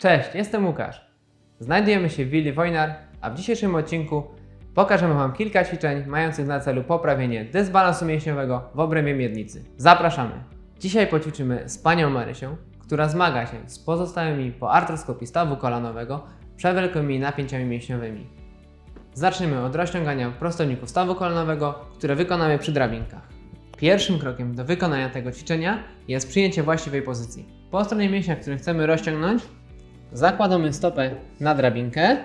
Cześć, jestem Łukasz. Znajdujemy się w willi Wojnar, a w dzisiejszym odcinku pokażemy Wam kilka ćwiczeń mających na celu poprawienie dysbalansu mięśniowego w obrębie miednicy. Zapraszamy! Dzisiaj poćwiczymy z panią Marysią, która zmaga się z pozostałymi po artroskopii stawu kolanowego przewelkimi napięciami mięśniowymi. Zaczniemy od rozciągania prostowników stawu kolanowego, które wykonamy przy drabinkach. Pierwszym krokiem do wykonania tego ćwiczenia jest przyjęcie właściwej pozycji. Po stronie mięśnia, który chcemy rozciągnąć, zakładamy stopę na drabinkę.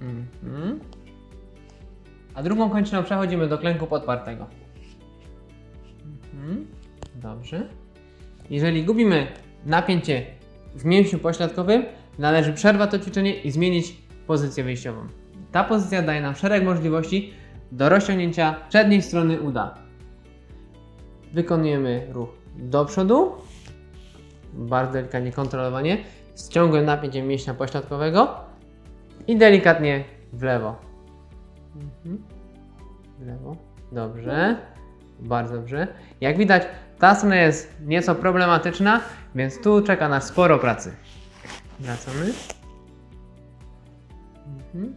Mhm. A drugą kończyną przechodzimy do klęku podpartego. Mhm. Dobrze. Jeżeli gubimy napięcie w mięśniu pośladkowym, należy przerwać to ćwiczenie i zmienić pozycję wyjściową. Ta pozycja daje nam szereg możliwości do rozciągnięcia przedniej strony uda. Wykonujemy ruch do przodu, bardzo delikatnie kontrolowanie, z ciągłym napięciem mięśnia pośladkowego i delikatnie w lewo. Mhm. W lewo. Dobrze. Bardzo dobrze. Jak widać, ta strona jest nieco problematyczna, więc tu czeka nas sporo pracy. Wracamy. Mhm.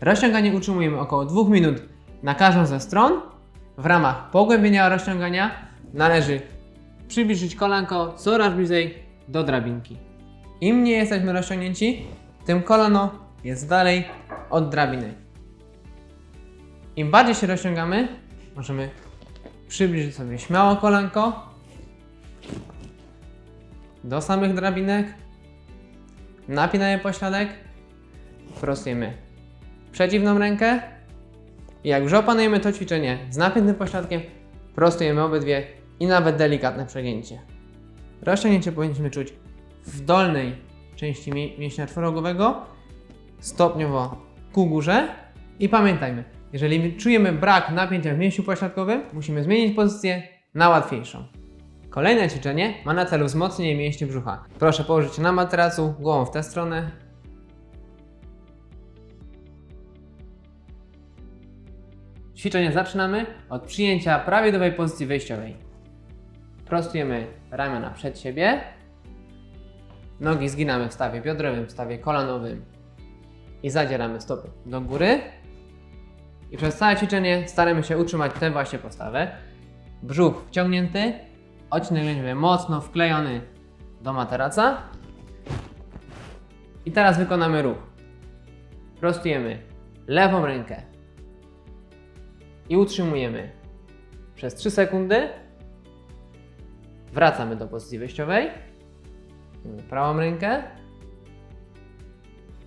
Rozciąganie utrzymujemy około 2 minut na każdą ze stron. W ramach pogłębienia rozciągania należy przybliżyć kolanko coraz bliżej do drabinki. Im mniej jesteśmy rozciągnięci, tym kolano jest dalej od drabiny. Im bardziej się rozciągamy, możemy przybliżyć sobie śmiało kolanko do samych drabinek, napinamy pośladek, prostujemy przeciwną rękę i jak już opanujemy to ćwiczenie z napiętym pośladkiem, prostujemy obydwie i nawet delikatne przegięcie. Rozciągnięcie powinniśmy czuć w dolnej części mię- mięśnia czworogowego, stopniowo ku górze i pamiętajmy, jeżeli czujemy brak napięcia w mięśniu pośladkowym, musimy zmienić pozycję na łatwiejszą. Kolejne ćwiczenie ma na celu wzmocnienie mięśni brzucha. Proszę położyć się na materacu, głową w tę stronę. Ćwiczenie zaczynamy od przyjęcia prawidłowej pozycji wejściowej. Prostujemy ramiona przed siebie. Nogi zginamy w stawie biodrowym, w stawie kolanowym i zadzieramy stopy do góry. I przez całe ćwiczenie staramy się utrzymać tę właśnie postawę. Brzuch wciągnięty, odcinek lędźwiowy mocno wklejony do materaca. I teraz wykonamy ruch. Prostujemy lewą rękę i utrzymujemy przez 3 sekundy. Wracamy do pozycji wyjściowej. Prawą rękę.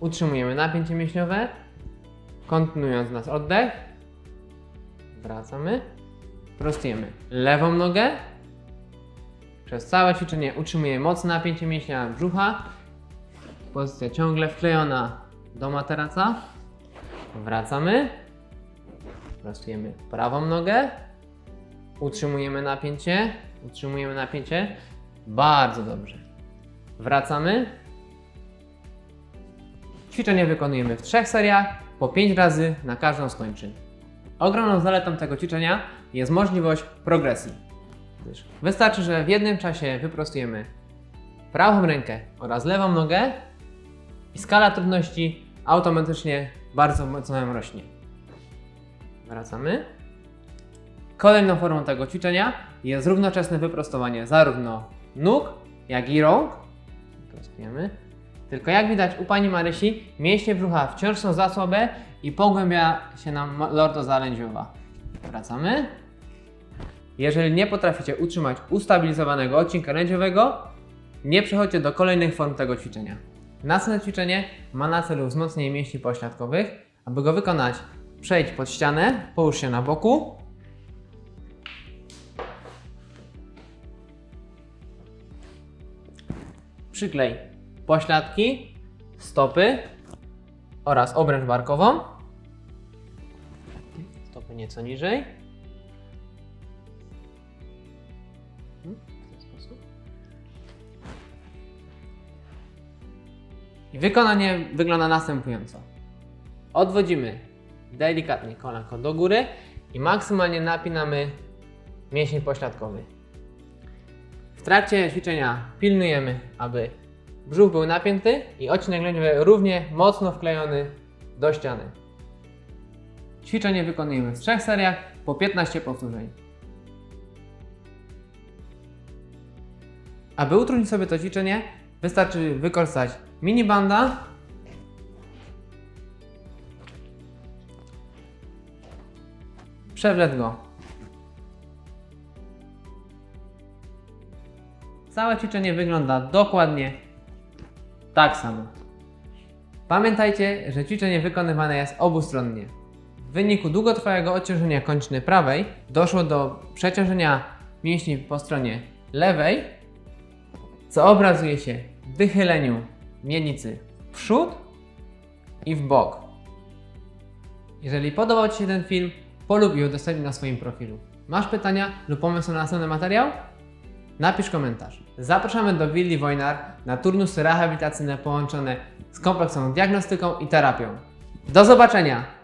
Utrzymujemy napięcie mięśniowe. Kontynuując nasz oddech. Wracamy. Prostujemy lewą nogę. Przez całe ćwiczenie utrzymujemy mocne napięcie mięśnia brzucha. Pozycja ciągle wklejona do materaca. Wracamy. Prostujemy prawą nogę. Utrzymujemy napięcie. Utrzymujemy napięcie. Bardzo dobrze. Wracamy. Ćwiczenie wykonujemy w trzech seriach, po 5 razy na każdą z kończyn. Ogromną zaletą tego ćwiczenia jest możliwość progresji. Wystarczy, że w jednym czasie wyprostujemy prawą rękę oraz lewą nogę i skala trudności automatycznie bardzo mocno nam rośnie. Wracamy. Kolejną formą tego ćwiczenia jest równoczesne wyprostowanie zarówno nóg, jak i rąk. Prostujemy. Tylko jak widać u pani Marysi, mięśnie brzucha wciąż są za słabe i pogłębia się nam lordoza lędźwiowa. Wracamy. Jeżeli nie potraficie utrzymać ustabilizowanego odcinka lędźwiowego, nie przechodźcie do kolejnych form tego ćwiczenia. Następne ćwiczenie ma na celu wzmocnienie mięśni pośladkowych. Aby go wykonać, przejdź pod ścianę, połóż się na boku. Przyklej pośladki, stopy oraz obręcz barkową. Stopy nieco niżej. Mhm, W ten sposób. I wykonanie wygląda następująco. Odwodzimy delikatnie kolanko do góry i maksymalnie napinamy mięsień pośladkowy. W trakcie ćwiczenia pilnujemy, aby brzuch był napięty i odcinek lędźwiowy równie mocno wklejony do ściany. Ćwiczenie wykonujemy w trzech seriach po 15 powtórzeń. Aby utrudnić sobie to ćwiczenie, wystarczy wykorzystać minibanda Przewlec go. Całe ćwiczenie wygląda dokładnie tak samo. Pamiętajcie, że ćwiczenie wykonywane jest obustronnie. W wyniku długotrwałego odciążenia kończyny prawej doszło do przeciążenia mięśni po stronie lewej, co obrazuje się w wychyleniu miednicy w przód i w bok. Jeżeli podobał Ci się ten film, polub i udostępnij na swoim profilu. Masz pytania lub pomysł na następny materiał? Napisz komentarz. Zapraszamy do Willi Wojnar na turnusy rehabilitacyjne połączone z kompleksową diagnostyką i terapią. Do zobaczenia!